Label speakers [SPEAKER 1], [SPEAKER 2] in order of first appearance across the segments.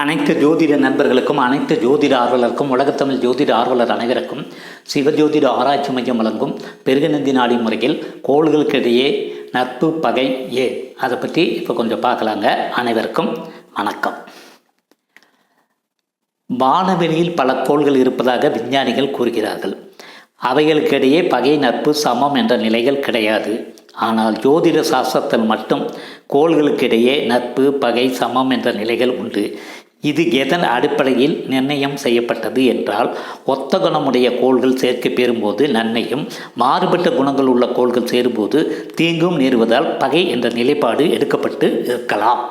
[SPEAKER 1] அனைத்து ஜோதிட நண்பர்களுக்கும் அனைத்து ஜோதிட ஆர்வலருக்கும் உலகத்தமிழ் ஜோதிட ஆர்வலர் அனைவருக்கும் சிவஜோதிட ஆராய்ச்சி மையம் வழங்கும் பெருகநந்தி நாடி முறையில் கோள்களுக்கிடையே நட்பு பகை ஏ. அதை பற்றி இப்போ கொஞ்சம் பார்க்கலாங்க. அனைவருக்கும் வணக்கம். வானவெளியில் பல கோள்கள் இருப்பதாக விஞ்ஞானிகள் கூறுகிறார்கள். அவைகளுக்கிடையே பகை நட்பு சமம் என்ற நிலைகள் கிடையாது. ஆனால் ஜோதிட சாஸ்திரத்தில் மட்டும் கோள்களுக்கிடையே நட்பு பகை சமம் என்ற நிலைகள் உண்டு. இது எதன் அடிப்படையில் நிர்ணயம் செய்யப்பட்டது என்றால் ஒத்த குணமுடைய கோள்கள் சேர்க்கை பெறும்போது நன்மையும் மாறுபட்ட குணங்கள் உள்ள கோள்கள் சேரும்போது தீங்கும் நேருவதால் பகை என்ற நிலைப்பாடு எடுக்கப்பட்டு இருக்கலாம்.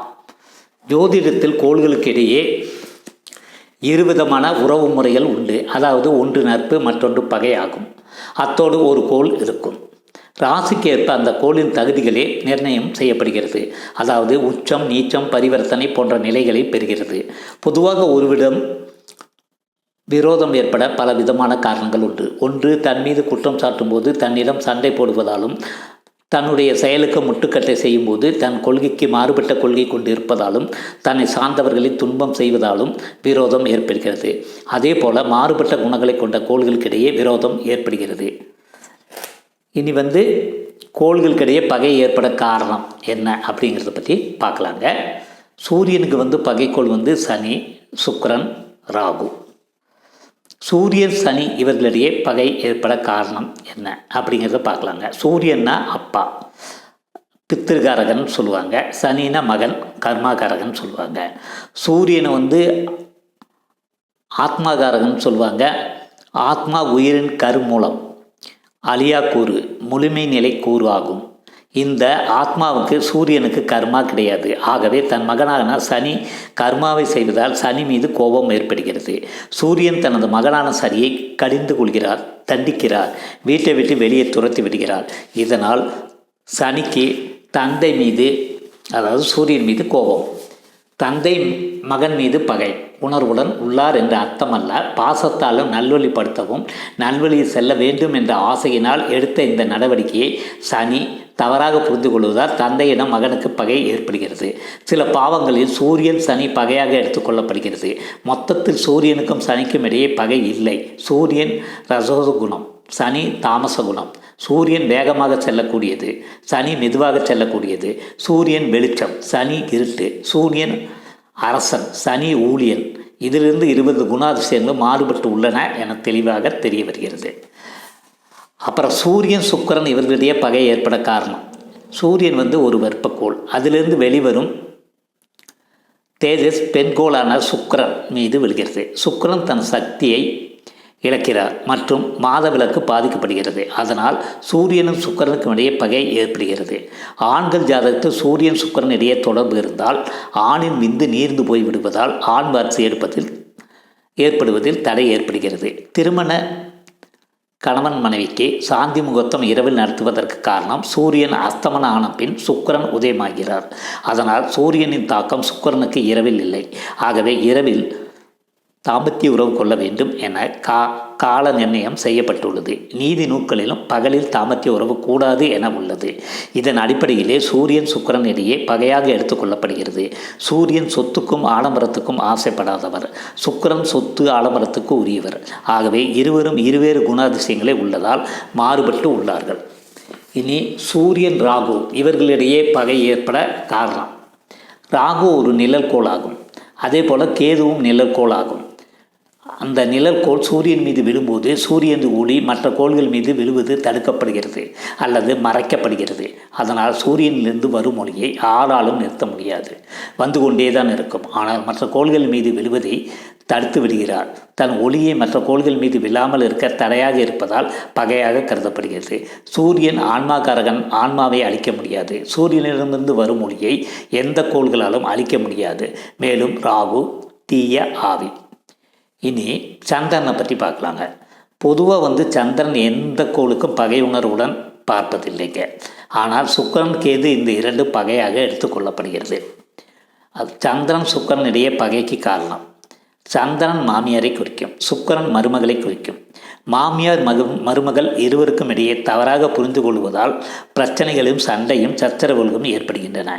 [SPEAKER 1] ஜோதிடத்தில் கோள்களுக்கிடையே இருவிதமான உறவு முறைகள் உண்டு. அதாவது ஒன்று நட்பு மற்றொன்று பகை ஆகும். அத்தோடு ஒரு கோள் இருக்கும். ராசிக்கு ஏற்ப அந்த கோளின் தகுதிகளே நிர்ணயம் செய்யப்படுகிறது. அதாவது உச்சம் நீச்சம் பரிவர்த்தனை போன்ற நிலைகளை பெறுகிறது. பொதுவாக ஒருவிடம் விரோதம் ஏற்பட பல விதமான காரணங்கள் உண்டு. ஒன்று தன் மீது குற்றம் சாட்டும்போது தன்னிடம் சண்டை போடுவதாலும் தன்னுடைய செயலுக்கு முட்டுக்கட்டை செய்யும்போது தன் கொள்கைக்கு மாறுபட்ட கொள்கை கொண்டு இருப்பதாலும் தன்னை சார்ந்தவர்களை துன்பம் செய்வதாலும் விரோதம் ஏற்படுகிறது. அதே போல மாறுபட்ட குணங்களை கொண்ட கோள்களுக்கிடையே விரோதம் ஏற்படுகிறது. இனி வந்து கோள்களுக்கிடையே பகை ஏற்பட காரணம் என்ன அப்படிங்கிறத பற்றி பார்க்கலாங்க. சூரியனுக்கு வந்து பகைக்கோள் வந்து சனி சுக்கரன் ராகு. சூரியன் சனி இவர்களிடையே பகை ஏற்பட காரணம் என்ன அப்படிங்கிறத பார்க்கலாங்க. சூரியன்னா அப்பா பித்திருக்காரகன் சொல்லுவாங்க. சனினா மகன் கர்மாகாரகன் சொல்லுவாங்க. சூரியனை வந்து ஆத்மாகாரகன் சொல்லுவாங்க. ஆத்மா உயிரின் கருமூலம். அழியா கூறு முழுமை நிலை கூறு ஆகும். இந்த ஆத்மாவுக்கு சூரியனுக்கு கர்மா கிடையாது. ஆகவே தன் மகனான சனி கர்மாவை செய்வதால் சனி மீது கோபம் ஏற்படுகிறது. சூரியன் தனது மகனான சனியை கடிந்து கொள்கிறார் தண்டிக்கிறார் வீட்டை விட்டு வெளியே துரத்தி விடுகிறார். இதனால் சனிக்கு தந்தை மீது அதாவது சூரியன் மீது கோபம். தந்தை மகன் மீது பகை. உணர்வுடன் உள்ளார் என்ற அர்த்தமல்ல. பாசத்தாலும் நல்வழிப்படுத்தவும் நல்வழியில் செல்ல வேண்டும் என்ற ஆசையினால் எடுத்த இந்த நடவடிக்கையை சனி தவறாக புரிந்து கொள்வதால் தந்தையிடம் மகனுக்கு பகை ஏற்படுகிறது. சில பாவங்களில் சூரியன் சனி பகையாக எடுத்துக்கொள்ளப்படுகிறது மொத்தத்தில் சூரியனுக்கும் சனிக்கும் இடையே பகை இல்லை. சூரியன் ரசோத குணம் சனி தாமச குணம். சூரியன் வேகமாக செல்லக்கூடியது. சனி மெதுவாக செல்லக்கூடியது. சூரியன் வெளிச்சம். சனி இருட்டு. சூரியன் அரசன். சனி ஊழியன். இதிலிருந்து இருபது குணாதிசயங்களும் மாறுபட்டு உள்ளன என தெளிவாக தெரிய வருகிறது. அப்புறம் சூரியன் சுக்கரன் இவர்களிடையே பகை ஏற்பட காரணம். சூரியன் வந்து ஒரு வெப்பக்கோள். அதிலிருந்து வெளிவரும் தேஜஸ் பெண்கோளான சுக்கரன் மீது விழுகிறது. சுக்கரன் தன் சக்தியை இழக்கிறார் மற்றும் மாதவிலக்கு பாதிக்கப்படுகிறது. அதனால் சூரியனும் சுக்கரனுக்கும் இடையே பகை ஏற்படுகிறது. ஆண்கள் ஜாதகத்தில் சூரியன் சுக்கரன் இடையே தொடர்பு இருந்தால் ஆணின் விந்து நீர்ந்து போய் விடுவதால் ஆண் வாரிசு எடுப்பதில் ஏற்படுவதில் தடை ஏற்படுகிறது. திருமண கணவன் மனைவிக்கு சாந்தி முகூர்த்தம் இரவில் நடத்துவதற்கு காரணம் சூரியன் அஸ்தமன ஆன பின் சுக்கரன் உதயமாகிறார். அதனால் சூரியனின் தாக்கம் சுக்கரனுக்கு இரவில் இல்லை. ஆகவே இரவில் தாம்பத்திய உறவு கொள்ள வேண்டும் என கா கால நிர்ணயம் செய்யப்பட்டுள்ளது. நீதி நூல்களிலும் பகலில் தாமத்திய உறவு கூடாது என உள்ளது. இதன் அடிப்படையிலே சூரியன் சுக்கரன் இடையே பகையாக எடுத்துக்கொள்ளப்படுகிறது சூரியன் சொத்துக்கும் ஆடம்பரத்துக்கும் ஆசைப்படாதவர். சுக்கரன் சொத்து ஆடம்பரத்துக்கு உரியவர். ஆகவே இருவரும் இருவேறு குணாதிசயங்களே உள்ளதால் மாறுபட்டு உள்ளார்கள். இனி சூரியன் ராகு இவர்களிடையே பகை ஏற்பட காரணம். ராகு ஒரு நிழல் கோளாகும். அதே போல் கேதுவும் நிழற்கோளாகும் அந்த நிழற்கோள் சூரியன் மீது விழும்போது சூரியன் ஒளி மற்ற கோள்கள் மீது விழுவது தடுக்கப்படுகிறது அல்லது மறைக்கப்படுகிறது. அதனால் சூரியனிலிருந்து வரும் ஒளியை ஆளாலும் நிறுத்த முடியாது. வந்து கொண்டே தான் இருக்கும். ஆனால் மற்ற கோள்கள் மீது விழுவதை தடுத்து விடுகிறார் தன் ஒளியை மற்ற கோள்கள் மீது விழாமல் இருக்க தடையாக இருப்பதால் பகையாக கருதப்படுகிறது. சூரியன் ஆன்மாக்காரகன் ஆன்மாவை அழிக்க முடியாது. சூரியனிடமிருந்து வரும் ஒளியை எந்த கோள்களாலும் அழிக்க முடியாது. மேலும் ராகு தீய ஆவி. இனி சந்திரனை பற்றி பார்க்கலாங்க. பொதுவாக வந்து சந்திரன் எந்த கோளுக்கும் பகை உணர்வுடன் பார்ப்பதில்லைங்க. ஆனால் சுக்கரன் கேது இந்த இரண்டு பகையாக எடுத்துக்கொள்ளப்படுகிறது அது சந்திரன் சுக்கரன் இடையே பகைக்கு காரணம். சந்திரன் மாமியாரை குறிக்கும் சுக்கரன் மருமகளை குறிக்கும். மாமியார் மகு மருமகள் இருவருக்கும் இடையே தவறாக புரிந்து கொள்வதால் பிரச்சனைகளும் சண்டையும் சச்சரவுகளும் ஏற்படுகின்றன.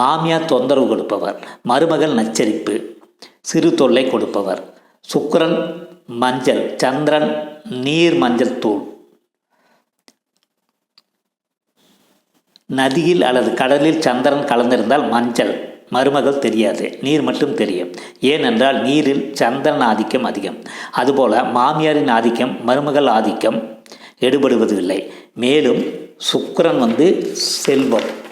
[SPEAKER 1] மாமியார் தொந்தரவு கொடுப்பவர் மருமகள் நச்சரிப்பு சிறு தொல்லை கொடுப்பவர் சுக்கரன் மஞ்சள் சந்திரன் நீர் மஞ்சள் தூள். நதியில் அல்லது கடலில் சந்திரன் கலந்திருந்தால் மஞ்சள் மருமகள் தெரியாது நீர் மட்டும் தெரியும். ஏனென்றால் நீரில் சந்திரன் ஆதிக்கம் அதிகம். அதுபோல மாமியாரின் ஆதிக்கம் மருமகள் ஆதிக்கம் எடுபடுவதில்லை. மேலும் சுக்கரன் வந்து செல்வம்.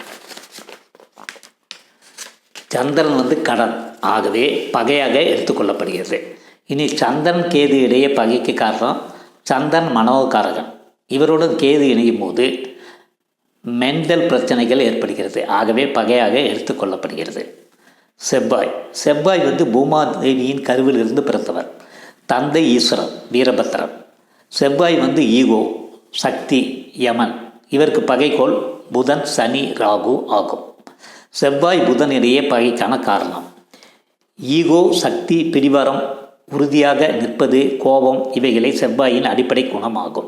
[SPEAKER 1] சந்திரன் வந்து கடன். ஆகவே பகையாக எடுத்துக்கொள்ளப்படுகிறது இனி சந்திரன் கேது இடையே பகைக்கு காரணம் சந்திரன் மனோகாரகன். இவருடன் கேது இணையும் போது மென்டல் பிரச்சனைகள் ஏற்படுகிறது. ஆகவே பகையாக எடுத்துக்கொள்ளப்படுகிறது செவ்வாய். செவ்வாய் வந்து பூமாதேவியின் கருவிலிருந்து பிறந்தவர். தந்தை ஈஸ்வரன் வீரபத்திரன் செவ்வாய் வந்து ஈகோ சக்தி யமன். இவருக்கு பகைக்கோள் புதன் சனி ராகு ஆகும். செவ்வாய் புதன் இடையே பகைக்கான காரணம். ஈகோ சக்தி பிடிவாரம் உறுதியாக நிற்பது கோபம் இவைகளை செவ்வாயின் அடிப்படை குணமாகும்.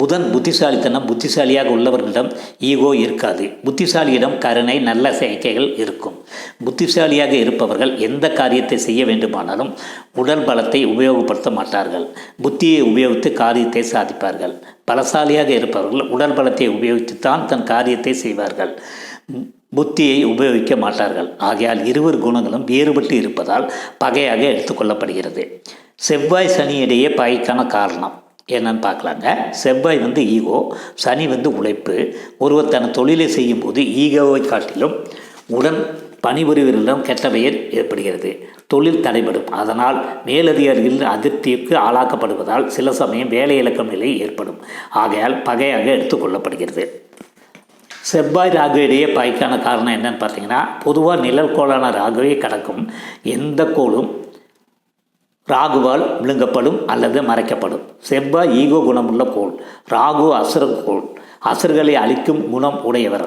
[SPEAKER 1] புதன் புத்திசாலித்தனம் புத்திசாலியாக உள்ளவர்களிடம் ஈகோ இருக்காது. புத்திசாலியிடம் கருணை நல்ல செயற்கைகள் இருக்கும். புத்திசாலியாக இருப்பவர்கள் எந்த காரியத்தை செய்ய வேண்டுமானாலும் உடல் பலத்தை உபயோகப்படுத்த மாட்டார்கள். புத்தியை உபயோகித்து காரியத்தை சாதிப்பார்கள். பலசாலியாக இருப்பவர்கள் உடல் பலத்தை உபயோகித்து தான் தன் காரியத்தை செய்வார்கள். புத்தியை உபயோகிக்க மாட்டார்கள். ஆகையால் இருவர் குணங்களும் வேறுபட்டு இருப்பதால் பகையாக எடுத்துக்கொள்ளப்படுகிறது செவ்வாய் சனியிடையே பகைக்கான காரணம் என்னன்னு பார்க்கலாங்க. செவ்வாய் வந்து ஈகோ சனி வந்து உழைப்பு. ஒருவர் தன் தொழிலை செய்யும்போது ஈகோவை காட்டிலும் உடன் பணிபுரிவர்களிடம் கெட்ட பெயர் ஏற்படுகிறது. தொழில் தடைபடும். அதனால் மேலதிகாரிகளின் அதிருப்திக்கு ஆளாக்கப்படுவதால் சில சமயம் வேலை இழக்கும் நிலை ஏற்படும். ஆகையால் பகையாக எடுத்துக்கொள்ளப்படுகிறது செவ்வாய் ராகு இடையே பாய்க்கான காரணம் என்னன்னு பார்த்தீங்கன்னா பொதுவாக நிழல் கோளான ராகுவே கடக்கும். எந்த கோளும் ராகுவால் விழுங்கப்படும் அல்லது மறைக்கப்படும். செவ்வாய் ஈகோ குணமுள்ள கோள் ராகு அசுர கோள். அசுர்களை அழிக்கும் குணம் உடையவர்.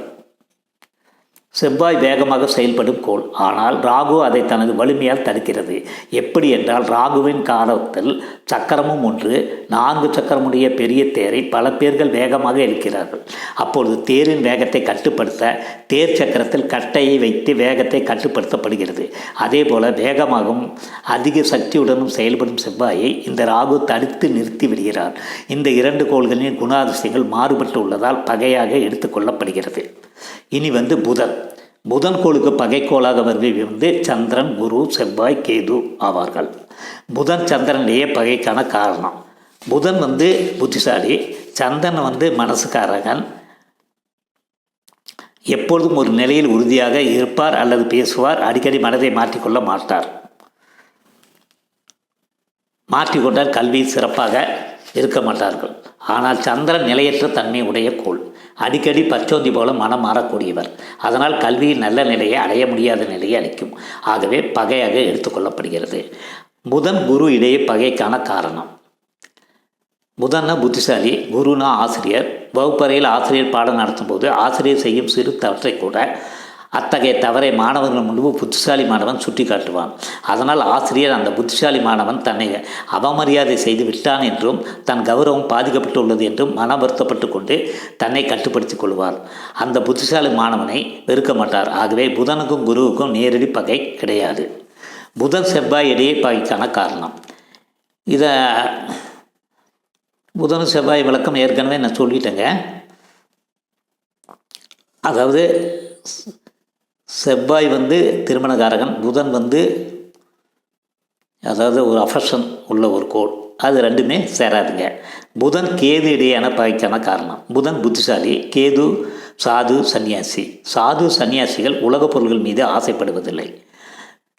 [SPEAKER 1] செவ்வாய் வேகமாக செயல்படும் கோள். ஆனால் ராகு அதை தனது வலிமையால் தடுக்கிறது. எப்படி என்றால் ராகுவின் காலத்தில் சக்கரமும் ஒன்று நான்கு சக்கரமுடைய பெரிய தேரை பல பேர்கள் வேகமாக இழுக்கிறார்கள் அப்பொழுது தேரின் வேகத்தை கட்டுப்படுத்த தேர் சக்கரத்தில் கட்டையை வைத்து வேகத்தை கட்டுப்படுத்தப்படுகிறது. அதே போல வேகமாகவும் அதிக சக்தியுடனும் செயல்படும் செவ்வாயை இந்த ராகு தடுத்து நிறுத்தி விடுகிறார். இந்த இரண்டு கோள்களின் குணாதிசயங்கள் மாறுபட்டு உள்ளதால் பகையாக எடுத்துக்கொள்ளப்படுகிறது இனி வந்து புதன். புதன் கோளுக்கு பகைக்கோளாக வருபவை வந்து சந்திரன் குரு செவ்வாய் கேது ஆவார்கள். புதன் சந்திரனிலேயே பகைக்கான காரணம். புதன் வந்து புத்திசாலி. சந்திரன் வந்து மனசுக்காரகன். எப்பொழுதும் ஒரு நிலையில் உறுதியாக இருப்பார் அல்லது பேசுவார். அடிக்கடி மனதை மாற்றிக்கொள்ள மாட்டார். மாற்றிக்கொண்டால் கல்வி சிறப்பாக இருக்க மாட்டார்கள். ஆனால் சந்திரன் நிலையற்ற தன்மை உடைய கோள். அடிக்கடி பச்சோந்தி போல மனம் மாறக்கூடியவர். அதனால் கல்வியின் நல்ல நிலையை அடைய முடியாத நிலையை அளிக்கும். ஆகவே பகையாக எடுத்துக்கொள்ளப்படுகிறது புதன் குரு இடையே பகைக்கான காரணம். புதன்னா புத்திசாலி குருனா ஆசிரியர். வகுப்பறையில் ஆசிரியர் பாடம் நடத்தும்போது ஆசிரியர் செய்யும் சிறு தவற்றை கூட அத்தகைய தவறை மாணவர்கள் முன்பு புத்திசாலி மாணவன் சுட்டி காட்டுவான் அதனால் ஆசிரியர் அந்த புத்திசாலி மாணவன் தன்னை அவமரியாதை செய்து விட்டான் என்றும் தன் கௌரவம் பாதிக்கப்பட்டுள்ளது என்றும் மன வருத்தப்பட்டு கொண்டு தன்னை கட்டுப்படுத்திக் கொள்வார். அந்த புத்திசாலி மாணவனை வெறுக்க மாட்டார். ஆகவே புதனுக்கும் குருவுக்கும் நேரடி பகை கிடையாது. புதன் செவ்வாய் இடையே பகைக்கான காரணம். இதை புதன் செவ்வாய் விளக்கம் ஏற்கனவே நான் சொல்லிட்டேங்க. அதாவது செவ்வாய் வந்து திருமணகாரகன் புதன் வந்து அதாவது ஒரு அஃபெக்ஷன் உள்ள ஒரு கோள். அது ரெண்டுமே சேராதுங்க. புதன் கேது இடையான பகைக்கான காரணம். புதன் புத்திசாலி கேது சாது சன்னியாசி. சாது சன்னியாசிகள் உலகப் பொருள்கள் மீது ஆசைப்படுவதில்லை.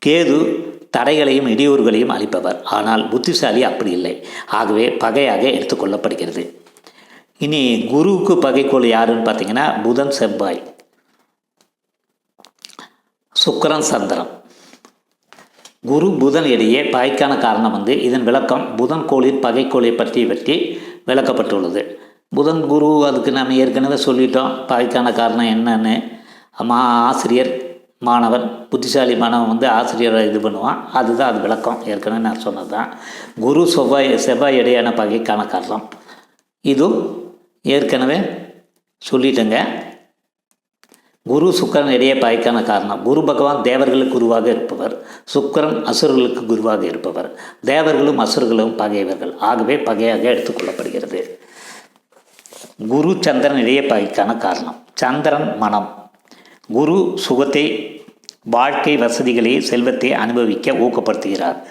[SPEAKER 1] கேது தடைகளையும் இடையூறுகளையும் அளிப்பவர். ஆனால் புத்திசாலி அப்படி இல்லை. ஆகவே பகையாக எடுத்துக்கொள்ளப்படுகிறது இனி குருவுக்கு பகைக்கோள் யாருன்னு பார்த்தீங்கன்னா புதன் செவ்வாய். சுக்கரன் சந்திரன். குரு புதன் இடையே பகைக்கான காரணம் வந்து இதன் விளக்கம் புதன் கோளின் பகைக்கோளை பற்றி பற்றி விளக்கப்பட்டுள்ளது. புதன் குரு அதுக்கு நம்ம ஏற்கனவே சொல்லிட்டோம். பகைக்கான காரணம் என்னன்னு. மா ஆசிரியர் மாணவன் புத்திசாலி மாணவன் வந்து ஆசிரியரை இது பண்ணுவான். அதுதான் அது விளக்கம். ஏற்கனவே நான் சொன்னது தான் குரு செவ்வாய் செவ்வாய் இடையான பகைக்கான காரணம். இதுவும் ஏற்கனவே சொல்லிட்டேங்க. குரு சுக்கரன் இடையே பகைக்கான காரணம். குரு பகவான் தேவர்களுக்கு குருவாக இருப்பவர். சுக்கிரன் அசுரர்களுக்கு குருவாக இருப்பவர். தேவர்களும் அசுரர்களும் பகைவர்கள். ஆகவே பகையாக எடுத்துக்கொள்ளப்படுகிறது. குரு சந்திரன் இடையே பகைக்கான காரணம். சந்திரன் மனம். குரு சுகத்தை வாழ்க்கை வசதிகளை செல்வத்தை அனுபவிக்க ஊக்கப்படுத்துகிறார்.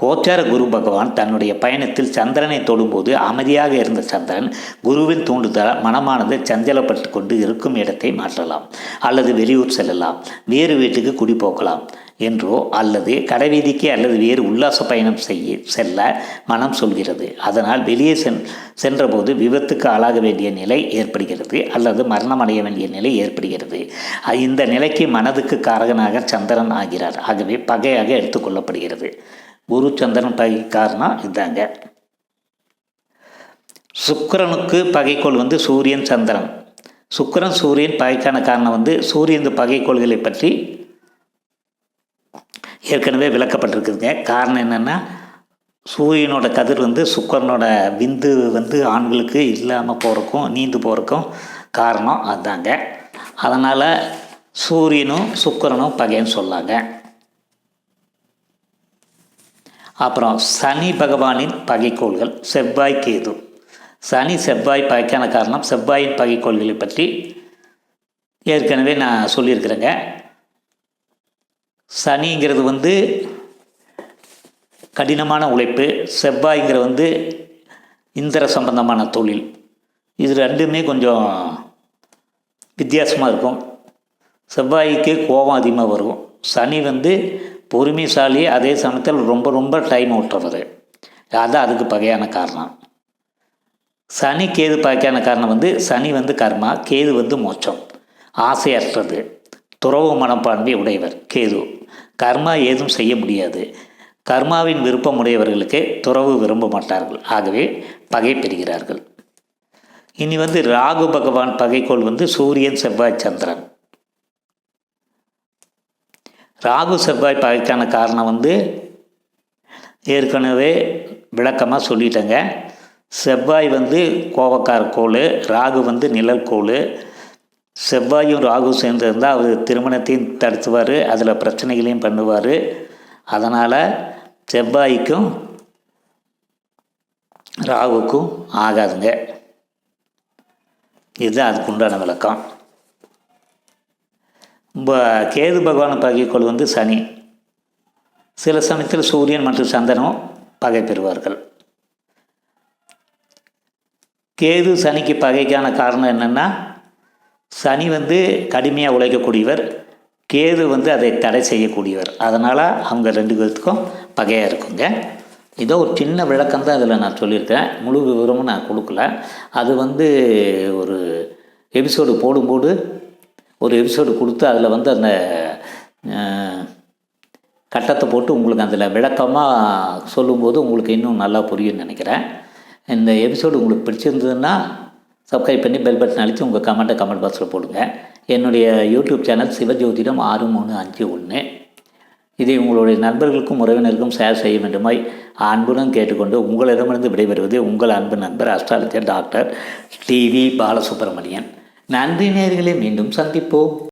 [SPEAKER 1] கோச்சார குரு பகவான் தன்னுடைய பயணத்தில் சந்திரனை தொடும்போது அமைதியாக இருந்த சந்திரன் குருவின் தூண்டுதலால் மனமானது சஞ்சலப்பட்டு கொண்டு இருக்கும் இடத்தை மாற்றலாம். அல்லது வெளியூர் செல்லலாம். வேறு வீட்டுக்கு குடிபோக்கலாம் என்றோ அல்லது கடைவீதிக்கு அல்லது வேறு உல்லாச பயணம் செய்ய செல்ல மனம் சொல்கிறது. அதனால் வெளியே சென் சென்றபோது விபத்துக்கு ஆளாக வேண்டிய நிலை ஏற்படுகிறது. அல்லது மரணம் அடைய வேண்டிய நிலை ஏற்படுகிறது. இந்த நிலைக்கு மனதுக்கு காரகனாக சந்திரன் ஆகிறார். ஆகவே பகையாக எடுத்துக்கொள்ளப்படுகிறது குரு சந்திரன் பகை காரணம் இதாங்க சுக்கிரனுக்கு பகைக்கோள் வந்து சூரியன் சந்திரன். சுக்கிரன் சூரியன் பகைக்கான காரணம் வந்து சூரியன் பகைக்கோள்களை பற்றி ஏற்கனவே விளக்கப்பட்டிருக்குதுங்க. காரணம் என்னென்னா சூரியனோட கதிர் வந்து சுக்கரனோட விந்து வந்து ஆண்களுக்கு இல்லாமல் போகிறக்கும் நீந்து போகிறக்கும் காரணம் அதுதாங்க அதனால் சூரியனும் சுக்கிரனும் பகைன்னு சொல்லாங்க. அப்புறம் சனி பகவானின் பகைக்கோள்கள் செவ்வாய் கேது. சனி செவ்வாய் பகைக்கான காரணம் செவ்வாயின் பகைக்கோள்களை பற்றி ஏற்கனவே நான் சொல்லியிருக்கிறேங்க. சனிங்கிறது வந்து கடினமான உழைப்பு செவ்வாய்ங்கிற வந்து இந்திர சம்பந்தமான தொழில். இது ரெண்டுமே கொஞ்சம் வித்தியாசமாக இருக்கும். செவ்வாய்க்கு கோபம் அதிகமாக வரும். சனி வந்து பொறுமைசாலி அதே சமயத்தில் ரொம்ப ரொம்ப டைம் விட்டுறது அதான் அதுக்கு பகையான காரணம். சனி கேது பகையான காரணம் வந்து சனி வந்து கர்மா கேது வந்து மோட்சம். ஆசையற்றது. துறவு மனப்பான்மை உடையவர் கேது. கர்மா ஏதும் செய்ய முடியாது. கர்மாவின் விருப்பம் உடையவர்களுக்கு துறவு விரும்ப மாட்டார்கள். ஆகவே பகை பெறுகிறார்கள். இனி வந்து ராகு பகவான் பகைக்கோள் வந்து சூரியன் செவ்வாய் சந்திரன். ராகு செவ்வாய் பகைக்கான காரணம் வந்து ஏற்கனவே விளக்கமாக சொல்லிட்டேங்க. செவ்வாய் வந்து கோவக்கார கோள் ராகு வந்து நிழல் கோள். செவ்வாயும் ராகு சேர்ந்திருந்தால் அவர் திருமணத்தையும் தடுத்துவார் அதில் பிரச்சனைகளையும் பண்ணுவார். அதனால் செவ்வாய்க்கும் ராகுக்கும் ஆகாதுங்க. இதுதான் அதுக்கு உண்டான விளக்கம். கேது பகவான் பகைக்கோள் வந்து சனி. சில சமயத்தில் சூரியன் மற்றும் சந்திரனும் பகை பெறுவார்கள் கேது சனிக்கு பகைக்கான காரணம் என்னென்னா சனி வந்து கடுமையாக உழைக்கக்கூடியவர் கேது வந்து அதை தடை செய்யக்கூடியவர். அதனால் அவங்க ரெண்டு பேர்த்துக்கும் பகையாக இருக்குங்க. இதோ ஒரு சின்ன விளக்கம் தான் அதில் நான் சொல்லியிருக்கேன். முழு விவரமும் நான் கொடுக்கல. அது வந்து ஒரு எபிசோடு போடும்போது ஒரு எபிசோடு கொடுத்து அதில் வந்து அந்த கட்டத்தை போட்டு உங்களுக்கு அதில் விளக்கமாக சொல்லும்போது உங்களுக்கு இன்னும் நல்லா புரியும்னு நினைக்கிறேன். இந்த எபிசோடு உங்களுக்கு பிடிச்சிருந்ததுன்னா சப்ஸ்கிரைப் பண்ணி பெல் பட்டன் அழித்து உங்கள் கமெண்ட்டை கமெண்ட் பாக்ஸில் போடுங்க. என்னுடைய யூடியூப் சேனல் சிவஜோதிடம் ஆறு மூணு அஞ்சு ஒன்று இதை உங்களுடைய நண்பர்களுக்கும் உறவினருக்கும் ஷேர் செய்ய வேண்டுமாய் அன்புடன் கேட்டுக்கொண்டு உங்களிடமிருந்து விடைபெறுவது உங்கள் அன்பு நண்பர் அஸ்ட்ராலஜர் டாக்டர் டிவி பாலசுப்ரமணியன். நன்றி நேர்களை மீண்டும் சந்திப்போம்.